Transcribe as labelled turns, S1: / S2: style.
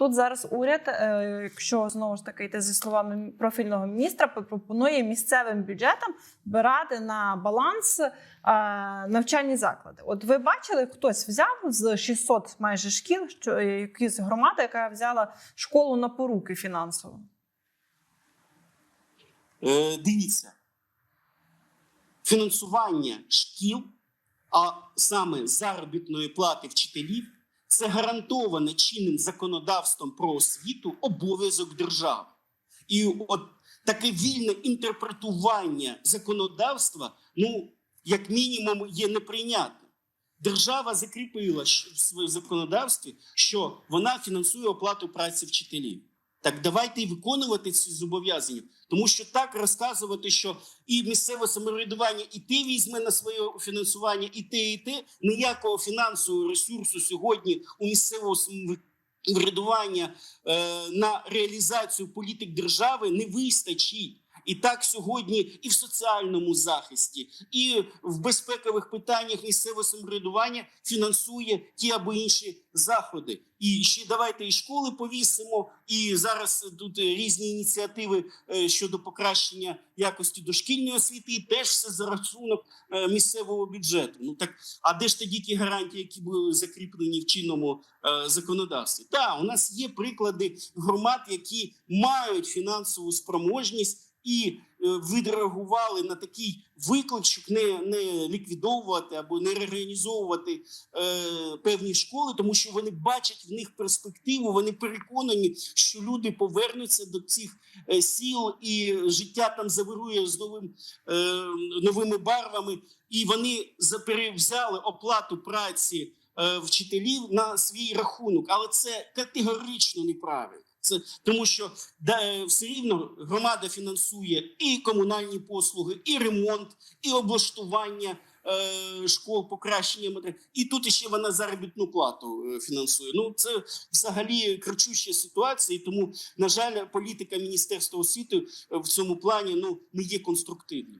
S1: Тут зараз уряд, е, якщо знову ж таки йти за словами профільного міністра, пропонує місцевим бюджетам брати на баланс е, навчальні заклади. От ви бачили, хтось взяв з 600 майже шкіл, що е, якась громада, яка взяла школу на поруки фінансово.
S2: Е, дивіться, фінансування шкіл, а саме заробітної плати вчителів, це гарантоване чинним законодавством про освіту обов'язок держави. І от таке вільне інтерпретування законодавства, ну, як мінімум, є неприйнятним. Держава закріпила в своєму законодавстві, що вона фінансує оплату праці вчителів. Так давайте і виконувати ці зобов'язання, тому що так розказувати, що і місцеве самоврядування, і ти візьме на своє фінансування, і ти, і ти ніякого фінансового ресурсу сьогодні у місцевого самоврядування е, на реалізацію політик держави не вистачить. І так сьогодні і в соціальному захисті, і в безпекових питаннях місцевого самоврядування фінансує ті або інші заходи. І ще давайте і школи повісимо. І зараз тут різні ініціативи е, щодо покращення якості дошкільної освіти, і теж все за рахунок е, місцевого бюджету. Ну так а де ж тоді ті гарантії, які були закріплені в чинному е, законодавстві? Так, у нас є приклади громад, які мають фінансову спроможність і е, відреагували на такий виклик, щоб не, не ліквідовувати або не реорганізовувати е, певні школи, тому що вони бачать в них перспективу. Вони переконані, що люди повернуться до цих е, сіл, і життя там завирує з новим е, новими барвами, і вони за- перевзяли оплату праці е, вчителів на свій рахунок, але це категорично неправильно. Це тому, що е, все рівно громада фінансує і комунальні послуги, і ремонт, і облаштування е, школ, покращення матеріалів. І тут ще вона заробітну плату е, фінансує. Ну це взагалі кричуща ситуація. І тому, на жаль, політика Міністерства освіти в цьому плані ну не є конструктивною.